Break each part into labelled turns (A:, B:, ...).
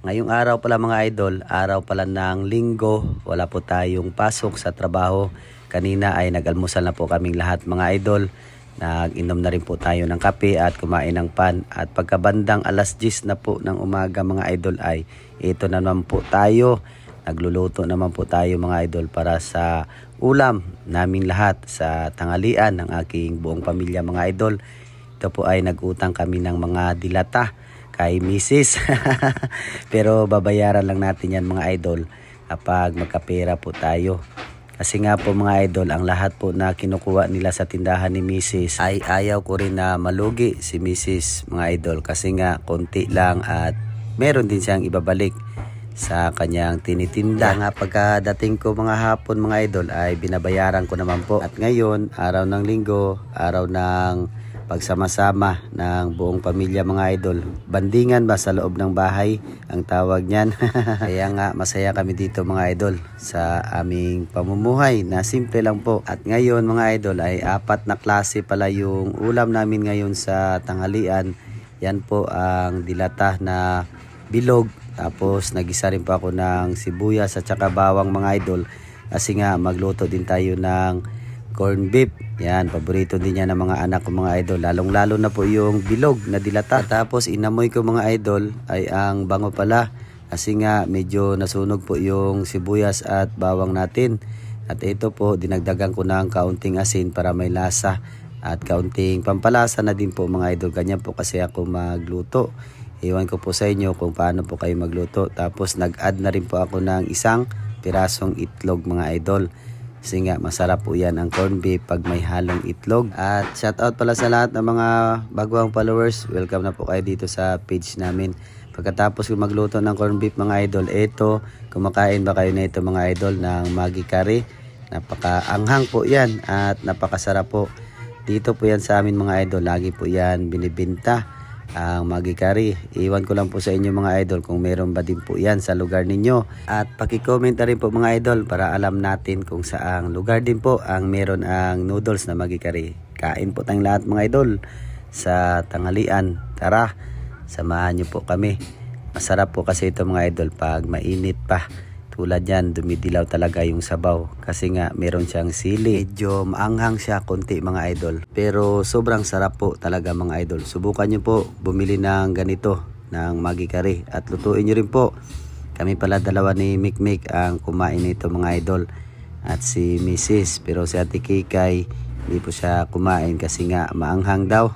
A: Ngayong araw pala mga idol, araw pala ng linggo, wala po tayong pasok sa trabaho. Kanina ay nag-almusal na po kaming lahat mga idol. Nag-inom na rin po tayo ng kape at kumain ng pan. At pagkabandang alas 10 na po ng umaga mga idol ay ito na naman po tayo. Nagluluto naman po tayo mga idol para sa ulam naming lahat sa tanghalian ng aking buong pamilya mga idol. Ito po ay nag-utang kami ng mga dilata kay Mrs. Pero babayaran lang natin yan mga idol kapag magkapera po tayo. Kasi nga po mga idol, ang lahat po na kinukuha nila sa tindahan ni Mrs. ay ayaw ko rin na malugi si Mrs. mga idol. Kasi nga konti lang at meron din siyang ibabalik sa kanyang tinitinda. Nga pagkadating ko mga hapon mga idol ay binabayaran ko naman po. At ngayon, araw ng linggo, araw ng pagsama-sama ng buong pamilya mga idol. Bandingan ba sa loob ng bahay ang tawag niyan. Kaya nga masaya kami dito mga idol sa aming pamumuhay na simple lang po. At ngayon mga idol ay apat na klase pala yung ulam namin ngayon sa tanghalian. Yan po ang dilata na bilog. Tapos nagisa rin po ako ng sibuyas at saka bawang mga idol. Kasi nga magluto din tayo ng corn beef. Yan, paborito din yan ng mga anak ko mga idol. Lalong lalo na po yung bilog na dilata. Tapos inamoy ko mga idol ay ang bango pala. Kasi nga medyo nasunog po yung sibuyas at bawang natin. At ito po, dinagdagan ko ng kaunting asin para may lasa. At kaunting pampalasa na din po mga idol. Ganyan po kasi ako magluto. Iwan ko po sa inyo kung paano po kayo magluto. Tapos nag-add na rin po ako ng isang pirasong itlog mga idol. Kasi nga masarap po yan ang corn beef pag may halong itlog. At shout out pala sa lahat ng mga baguang followers. Welcome na po kayo dito sa page namin. Pagkatapos ko magluto ng corn beef mga idol, ito, kumakain ba kayo na ito mga idol ng Maggi Curry? Napaka-anghang po yan at napakasarap po. Dito po yan sa amin mga idol, lagi po yan binibinta ang Maggi Curry. Iwan ko lang po sa inyo mga idol kung meron ba din po yan sa lugar ninyo. At pakicomment na rin po mga idol para alam natin kung saang lugar din po ang meron ang noodles na Maggi Curry. Kain po tayong lahat mga idol sa tanghalian. Tara, samahan nyo po kami. Masarap po kasi ito mga idol pag mainit pa. Tulad yan, dumidilaw talaga yung sabaw. Kasi nga, meron siyang sili. Medyo maanghang siya konti mga idol. Pero sobrang sarap po talaga mga idol. Subukan nyo po bumili ng ganito, ng Maggi Curry. At lutuin nyo rin po. Kami pala dalawa ni Mikmik ang kumain nito mga idol. At si Mrs. Pero si Ate Kikay, hindi po siya kumain kasi nga maanghang daw.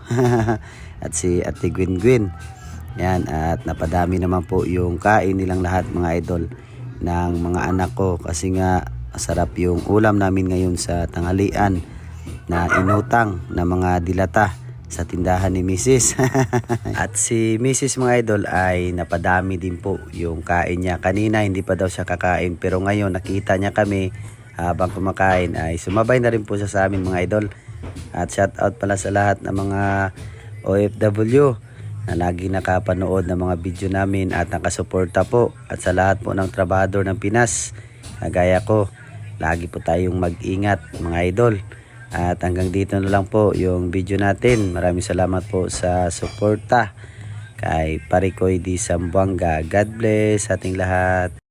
A: At si Ate Gwin Gwin. Yan, at napadami naman po yung kain nilang lahat mga idol ng mga anak ko kasi nga masarap yung ulam namin ngayon sa tanghalian na inutang na mga dilata sa tindahan ni Mrs. At si Mrs. mga idol ay napadami din po yung kain niya. Kanina hindi pa daw siya kakain pero ngayon nakita niya kami habang kumakain ay sumabay na rin po siya sa amin mga idol. At shout out pala sa lahat ng mga OFW na lagi nakapanood ng mga video namin at nakasuporta po at sa lahat po ng trabador ng Pinas. Kagaya ko lagi po tayong mag-ingat mga idol. At hanggang dito na lang po yung video natin. Maraming salamat po sa suporta kay Parikoy di Sambuanga God bless ating lahat